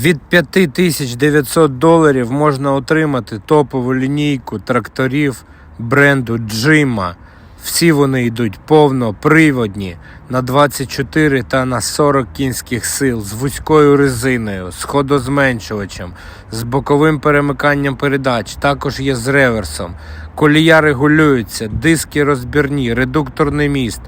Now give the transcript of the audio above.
Від 5900 доларів можна отримати топову лінійку тракторів бренду Джима. Всі вони йдуть повноприводні на 24 та на 40 кінських сил з вузькою резиною, з ходозменшувачем, з боковим перемиканням передач, також є з реверсом. Колія регулюється, диски розбірні, редукторний міст.